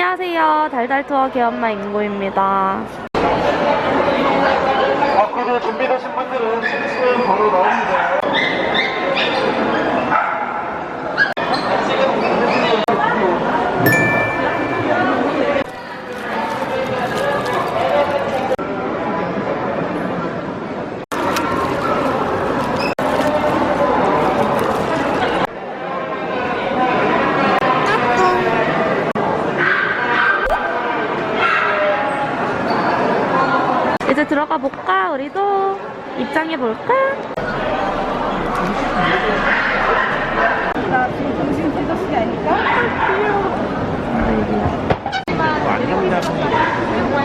안녕하세요. 달달투어 개엄마 인고입니다. 앞으로 준비되신 분들은 층층 바로 나옵니다. 이제 들어가 볼까? 우리도 입장해 볼까?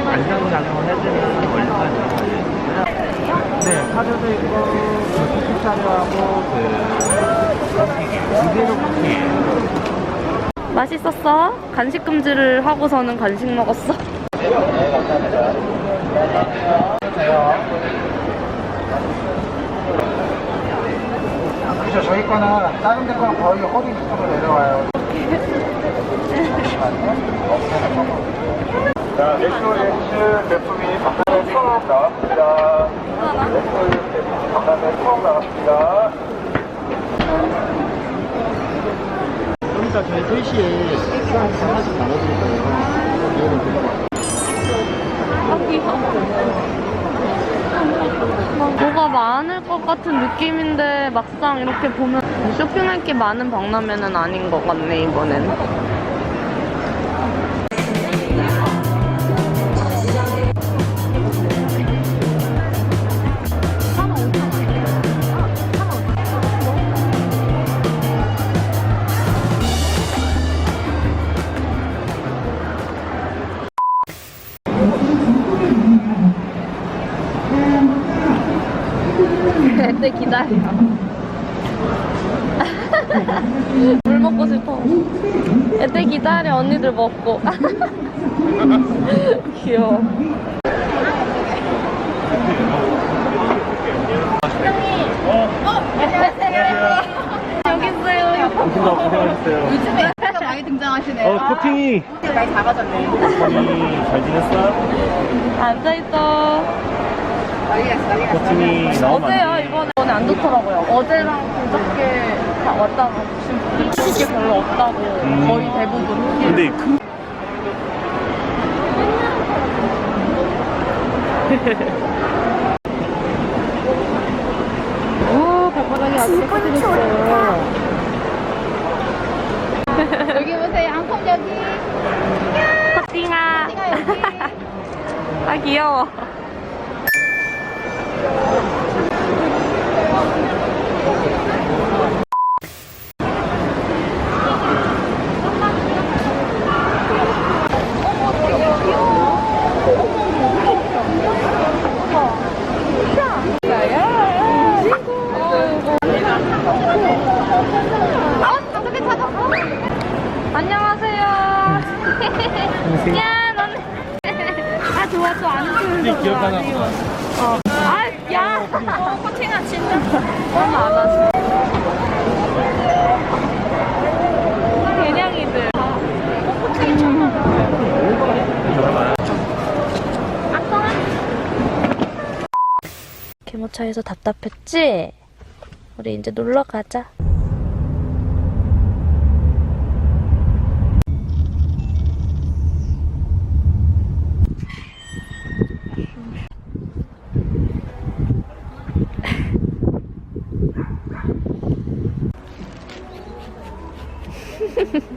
안정작용을 해주면 원료가 네, 카드도 있고, 그 티켓 자료하고, 그, 이대로. 맛있었어? 간식 금지를 하고서는 간식 먹었어. 그죠, 저희 거는 다른 데 거는 거의 허리 밑으로 내려와요. 자, 넥소리스 제품이 바깥에 처음 나왔습니다. 넥소리스 제품이 바깥에 처음 나왔습니다. 좀 이따 저희 3시에 수학 하나씩 나눠드릴 거예요. 뭐가 많을 것 같은 느낌인데 막상 이렇게 보면 쇼핑할 게 많은 박람회는 아닌 것 같네 이번엔. 애들 기다려. 물 먹고 싶어. 애들 기다려, 언니들 먹고. 귀여워. 여기 있어요. 고생하셨어요. 고생하셨어요. 요즘에 많이 등장하시네요. 어, 코팅이. 많이 작아졌네요. 코팅이 잘 지냈어? 앉아있어. 난리 났어, 난리 났어. 코팅이 나오면 안 돼. 이번에. 이번에 안 좋더라고요. 어제랑 그저께 다 왔다가 지금 이게 별로 없다고. 음. 거의 대부분. 근데 큰 오, 발바닥이 아주 깨끗해졌어요. 여기 보세요. 앙콤 여기. 커팅아. 띵아 여기. 아, 귀여워. 어떻게 찾았어? 안녕하세요. 야, 넌. 아, 좋아, 거 기억하나 좋아. 어. 아, 야. 어, 코팅아 진짜. 얼마 안 하지. 개냥이들. 개모차에서 답답했지? 우리 이제 놀러 가자.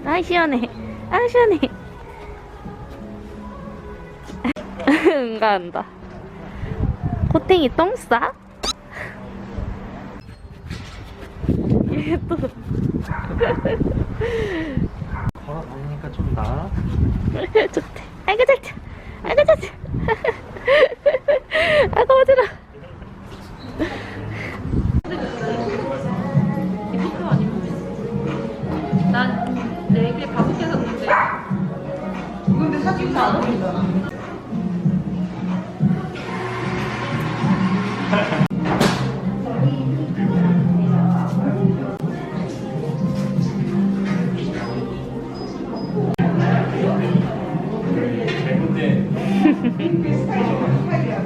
아 시원해. 아 시원해. 응가 한다. 코팅이 똥 싸? 얘 또. 걸어 다니니까 좀 나아. 진짜 안 어울린다.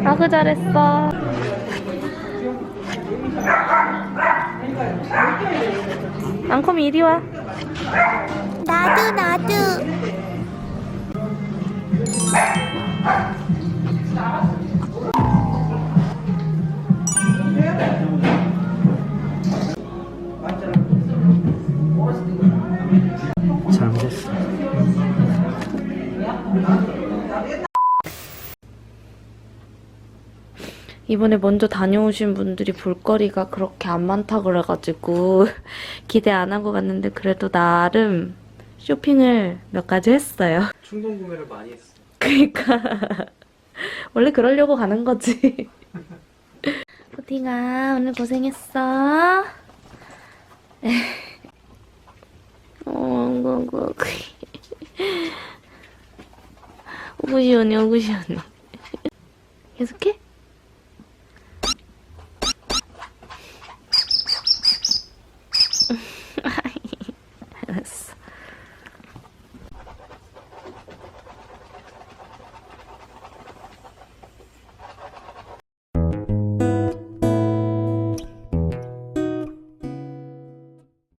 아그 잘했어. 앙컴이 이리 와. 나도. 이번에 먼저 다녀오신 분들이 볼거리가 그렇게 안 많다 그래가지고 기대 안 하고 갔는데 그래도 나름 쇼핑을 몇 가지 했어요. 충동 구매를 많이 했어. 그니까 원래 그러려고 가는 거지. 푸딩아 오늘 고생했어. 어, 그, 그. 오구 시원해, 오구 시원해. 계속해?